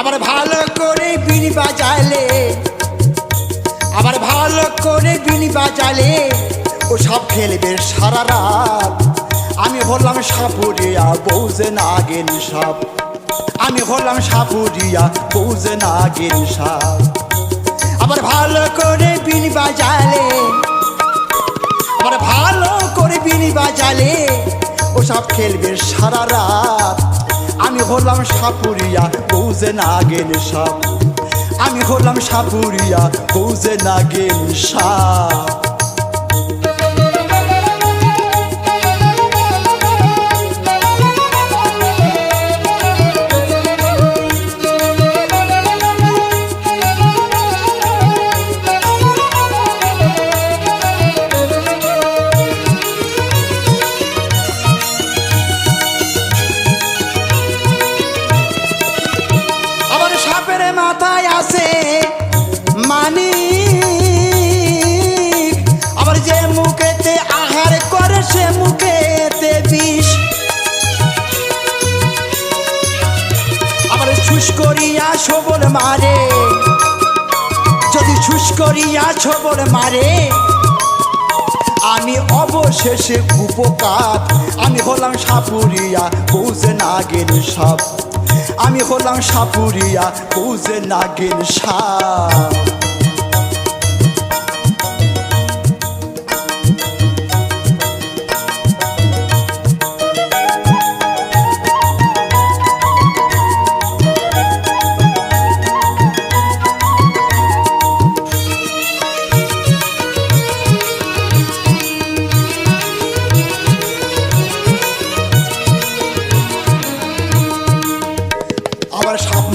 আবার ভালো করে বিনি বাজালে, আবার ভালো করে বিনি বাজালে, ও সব খেলবে সারা রাত। আমি হলাম সাপুরিয়া, বউজে নাগেন সাপ। আমি হলাম সাপুরিয়া, বউজে নাগেন সাপ। আবার ভালো করে বিনি বাজালে, আবার ভালো করে বিনি বাজালে, ও সব খেলবে সারা রাত। আমি হলাম সাপুরিয়া বউজে নাগেন সাপ। আমি হলাম সাপুরিয়া বউজে নাগেন সাপ। সবল মারে। যদি শুষ্করিয়া করিয়া সবল মারে, আমি অবশেষে উপকার। আমি হলাম সাপুরিয়া, বুঝে নাগের সাপ। আমি হলাম সাপুরিয়া, বুঝে নাগের সাপ।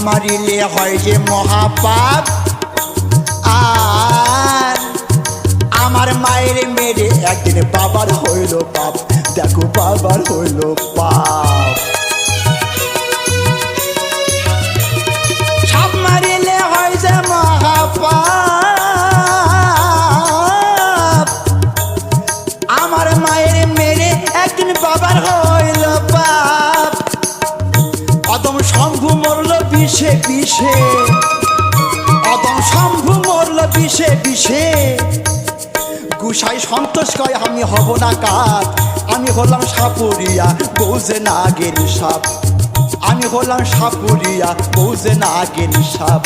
মারিলে হয় যে মহাপাপ। আর আমার মায়ের মেরে একদিন বাবার হইল পাপ, দেখো বাবার হইল পাপ। বিষে বিষে। গুসাই সন্তোষ কয়, আমি হব না কাক। আমি হলাম সাপুরিয়া, বউজে নাগের সাপ। আমি হলাম সাপুরিয়া, বউজে নাগের সাপ।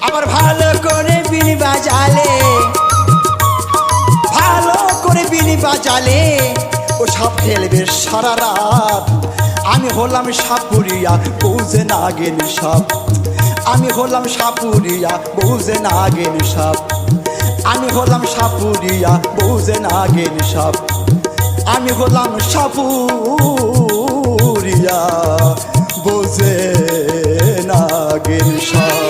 আবার ভালো করে বিনি বাজালে। ভালো করে বিনি বাজালে। ও সাপ খেলবে সারা রাত। আমি হলাম সাপুরিয়া, বউজে নাগেন সাপ। আমি হলাম সাপুরিয়া বউজে নাগেন সাপ। আমি হলাম সাপুরিয়া বউজে নাগেন সাপ। আমি হলাম সাপুরিয়া বউজে নাগেন সাপ।